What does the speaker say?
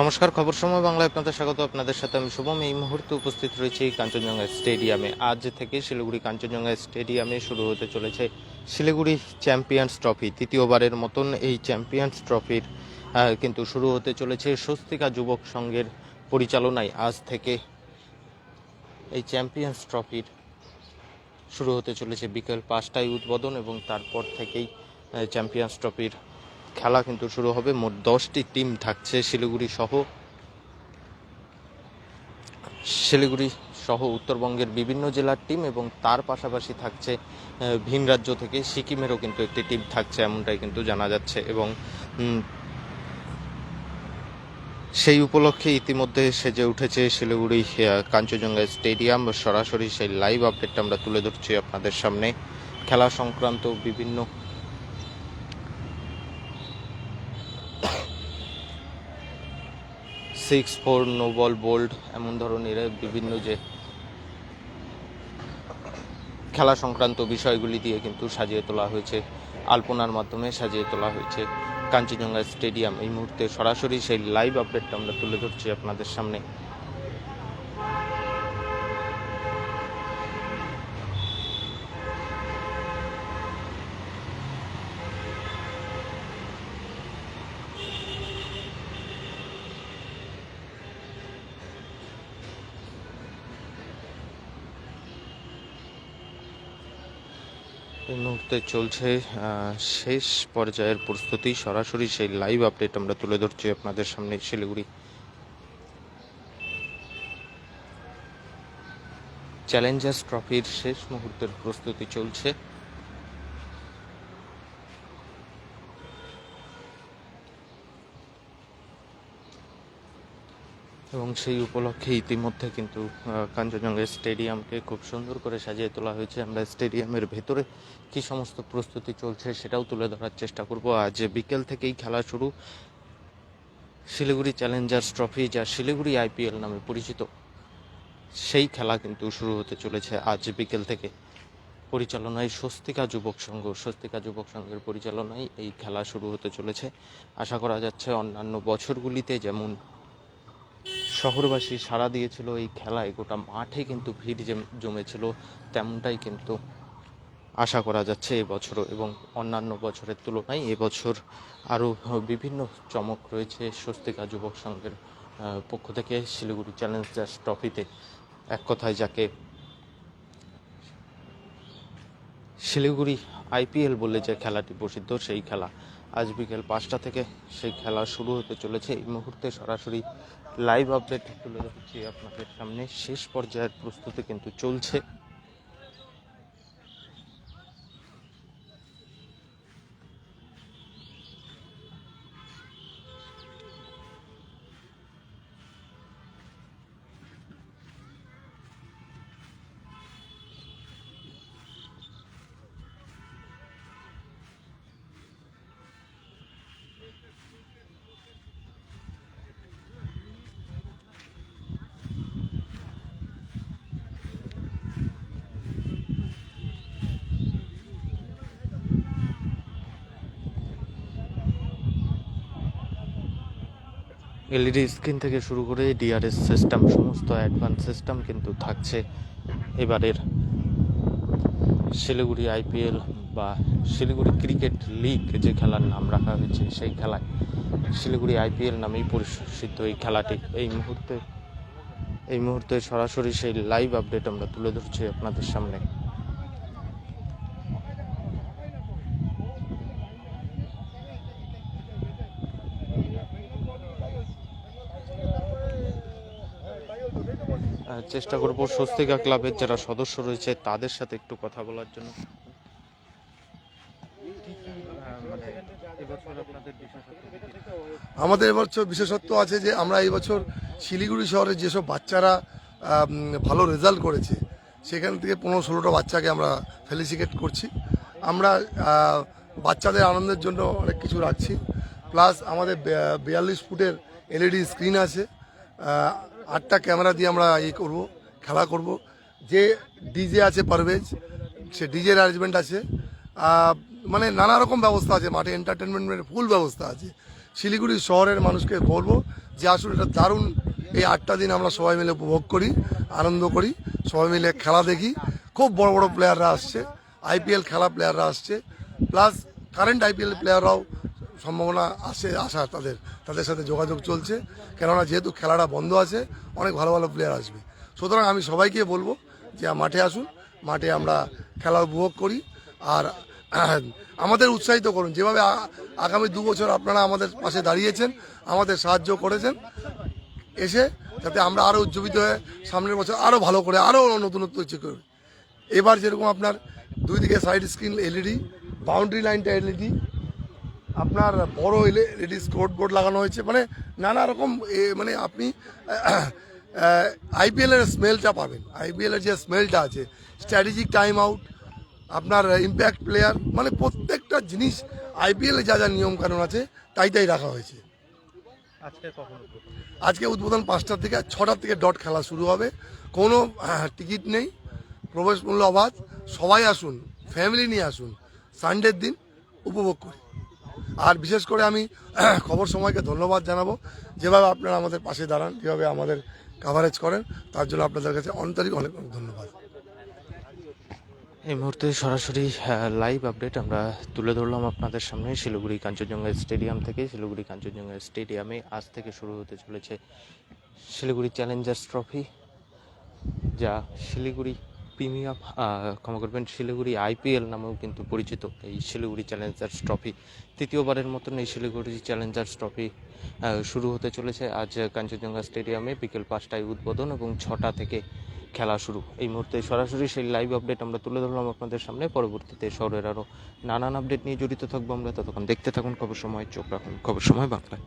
নমস্কার, খবর সময় বাংলায় আপনাদের স্বাগত। আপনাদের সাথে আমি শুভম। এই মুহূর্তে উপস্থিত রয়েছি কাঞ্চনজঙ্ঘা স্টেডিয়ামে। আজ থেকে শিলিগুড়ি কাঞ্চনজঙ্ঘা স্টেডিয়ামে শুরু হতে চলেছে শিলিগুড়ি চ্যাম্পিয়ন্স ট্রফি। তৃতীয়বারের মতন এই চ্যাম্পিয়ন্স ট্রফির কিন্তু শুরু হতে চলেছে স্বস্তিকা যুবক সংঘের পরিচালনায়। আজ থেকে এই চ্যাম্পিয়ন্স ট্রফির শুরু হতে চলেছে বিকেল পাঁচটায় উদ্বোধন এবং তারপর থেকেই চ্যাম্পিয়ন্স ট্রফির খেলা কিন্তু শুরু হবে। মোট দশটি টিম থাকছে শিলিগুড়ি সহ। শিলিগুড়ি সহ উত্তরবঙ্গের বিভিন্ন জেলার টিম এবং তার পাশাপাশি থাকছে ভিন রাজ্য থেকে সিকিমেরও কিন্তু একটি টিম থাকছে এমনটাই কিন্তু জানা যাচ্ছে এবং সেই উপলক্ষে ইতিমধ্যে সেজে উঠেছে শিলিগুড়ি কাঞ্চনজঙ্ঘা স্টেডিয়াম। সরাসরি সেই লাইভ আপডেটটা আমরা তুলে ধরছি আপনাদের সামনে। খেলা সংক্রান্ত বিভিন্ন সিক্স ফোর নোবল বোল্ড এমন ধরনের বিভিন্ন যে খেলা সংক্রান্ত বিষয়গুলি দিয়ে কিন্তু সাজিয়ে তোলা হয়েছে। আলপনার মাধ্যমে সাজিয়ে তোলা হয়েছে কাঞ্চনজঙ্ঘা স্টেডিয়াম। এই মুহূর্তে সরাসরি সেই লাইভ আপডেটটা আমরা তুলে ধরছি আপনাদের সামনে। এই মুহূর্তে চলছে শেষ পর্যায়ের প্রস্তুতি। সরাসরি সেই লাইভ আপডেট আমরা তুলে ধরছি আপনাদের সামনে শিলিগুড়ি। চ্যালেঞ্জার্স ট্রফির শেষ মুহূর্তের প্রস্তুতি চলছে। এবং সেই উপলক্ষে ইতিমধ্যে কিন্তু কাঞ্চনজঙ্ঘা স্টেডিয়ামকে খুব সুন্দর করে সাজিয়ে তোলা হয়েছে। আমরা স্টেডিয়ামের ভেতরে কি সমস্ত প্রস্তুতি চলছে সেটাও তুলে ধরার চেষ্টা করব। আজ বিকেল থেকেই খেলা শুরু। শিলিগুড়ি চ্যালেঞ্জার্স ট্রফি, যা শিলিগুড়ি আইপিএল নামে পরিচিত, সেই খেলা কিন্তু শুরু হতে চলেছে আজ বিকেল থেকে। পরিচালনায় স্বস্তিকা যুবক সংঘ, স্বস্তিকা যুবক সংঘের পরিচালনায় এই খেলা শুরু হতে চলেছে। আশা করা যাচ্ছে অন্যান্য বছরগুলিতে যেমন শহরবাসী সাড়া দিয়েছিল এই খেলায়। গোটা মাঠে কিন্তু ভিড় জেম- জমেছিল, তেমনটাই কিন্তু আশা করা যাচ্ছে এবছরও এবং অন্যান্য বছরের তুলনায় এবছর আরও বিভিন্ন চমক রয়েছে স্বস্তিকা যুবক সংঘের পক্ষ থেকে শিলিগুড়ি চ্যালেঞ্জার্স ট্রফিতে। এক কথায় যাকে শিলিগুড়ি আইপিএল বলে যে খেলাটি প্রসিদ্ধ, সেই খেলা আজ বিকেল পাঁচটা থেকে সেই খেলা শুরু হতে চলেছে। এই মুহূর্তে সরাসরি লাইভ আপডেট তুলে ধরছি আপনাদের সামনে। শেষ পর্যায়ের প্রস্তুতি কিন্তু চলছে। এলইডি স্ক্রিন থেকে শুরু করে ডিআরএস সিস্টেম, সমস্ত অ্যাডভান্স সিস্টেম কিন্তু থাকছে। এবারের শিলিগুড়ি আইপিএল বা শিলিগুড়ি ক্রিকেট লিগ যে খেলার নাম রাখা হয়েছে, সেই খেলায় শিলিগুড়ি আইপিএল নামেই পরিচিত এই খেলাটি। এই মুহূর্তে এই মুহূর্তে সরাসরি সেই লাইভ আপডেট আমরা তুলে ধরছি আপনাদের সামনে। চেষ্টা করব স্বস্তিকা ক্লাবের যারা সদস্য রয়েছে তাদের সাথে একটু কথা বলার জন্য। আমাদের এবছর বিশেষত্ব আছে যে আমরা এই বছর শিলিগুড়ি শহরে যেসব বাচ্চারা ভালো রেজাল্ট করেছে সেখান থেকে পনেরো ষোলোটা বাচ্চাকে আমরা ফেলিসিকেট করছি। আমরা বাচ্চাদের আনন্দের জন্য অনেক কিছু রাখছি। প্লাস আমাদের বিয়াল্লিশ ফুটের এলইডি স্ক্রিন আছে। আহ, আটটা ক্যামেরা দিয়ে আমরা ই করব, খেলা করব। যে ডিজে আছে পারভেজ, সে ডিজের অ্যারেঞ্জমেন্ট আছে। মানে নানা রকম ব্যবস্থা আছে, মাঠে এন্টারটেনমেন্টের ফুল ব্যবস্থা আছে। শিলিগুড়ি শহরের মানুষকে বলব, যে আসলে এটা দারুণ। এই আটটা দিন আমরা সবাই মিলে উপভোগ করি, আনন্দ করি, সবাই মিলে খেলা দেখি। খুব বড় বড় প্লেয়াররা আসছে আইপিএল খেলা প্লেয়াররা আসছে প্লাস কারেন্ট আইপিএল প্লেয়াররাও সম্ভাবনা আসে আসা তাদের তাদের সাথে যোগাযোগ চলছে। কেননা যেহেতু খেলাটা বন্ধ আছে, অনেক ভালো ভালো প্লেয়ার আসবে। সুতরাং আমি সবাইকে বলব যে মাঠে আসুন, মাঠে আমরা খেলা উপভোগ করি। আর আমাদের উৎসাহিত করুন। যেভাবে আগামী দু বছর আপনারা আমাদের পাশে দাঁড়িয়েছেন, আমাদের সাহায্য করেছেন, এসে যাতে আমরা আরও উজ্জীবিত হয়ে সামনের বছর আরও ভালো করে আরও নতুনত্ব করি। এবার যেরকম আপনার দুই দিকে সাইড স্ক্রিন এলইডি বাউন্ডারি লাইনটা এলইডি আপনার বড় এলইডি স্কোর বোর্ড লাগানো হয়েছে। মানে নানা রকম এ, মানে আপনি আইপিএল এর স্মেলটা পাবেন। আইপিএল এর যে স্মেলটা আছে স্ট্র্যাটেজিক টাইম আউট আপনার ইম্প্যাক্ট প্লেয়ার মানে প্রত্যেকটা জিনিস আইপিএল যা যা নিয়ম কানুন আছে তাই তাই রাখা হয়েছে। আজকে উদ্বোধন? পাঁচটার থেকে ছটার থেকে ডট খেলা শুরু হবে। কোনো টিকিট নেই প্রবেশ মূল্য অবাধ। সবাই আসুন ফ্যামিলি নিয়ে আসুন। সানডের দিন উপভোগ করি। আর বিশেষ করে আমি খবর সময়কে ধন্যবাদ জানাব। যেভাবে আপনারা আমাদের পাশে দাঁড়ান, যেভাবে আমাদের কাভারেজ করেন, তার জন্য আপনাদের কাছে অন্তরিক অনেক অনেক ধন্যবাদ। এই মুহূর্তে সরাসরি লাইভ আপডেট আমরা তুলে ধরলাম আপনাদের সামনে শিলিগুড়ি কাঞ্চনজঙ্ঘা স্টেডিয়াম থেকে। শিলিগুড়ি কাঞ্চনজঙ্ঘা স্টেডিয়ামে আজ থেকে শুরু হতে চলেছে শিলিগুড়ি চ্যালেঞ্জার্স ট্রফি, যা শিলিগুড়ি প্রিমিয়াম ক্ষমা করবেন, শিলিগুড়ি আইপিএল নামেও কিন্তু পরিচিত এই শিলিগুড়ি চ্যালেঞ্জার্স ট্রফি। তৃতীয়বারের মতন এই শিলিগুড়ি চ্যালেঞ্জার্স ট্রফি শুরু হতে চলেছে আজ কাঞ্চনজঙ্ঘা স্টেডিয়ামে বিকেল পাঁচটায় উদ্বোধন এবং ছটা থেকে খেলা শুরু। এই মুহূর্তে সরাসরি সেই লাইভ আপডেট আমরা তুলে ধরলাম আপনাদের সামনে। পরবর্তীতে শহরের আরও নানান আপডেট নিয়ে জড়িত থাকব আমরা। ততক্ষণ দেখতে থাকুন, খবর সময়, চোখ রাখুন, খবর সময় বাংলায়।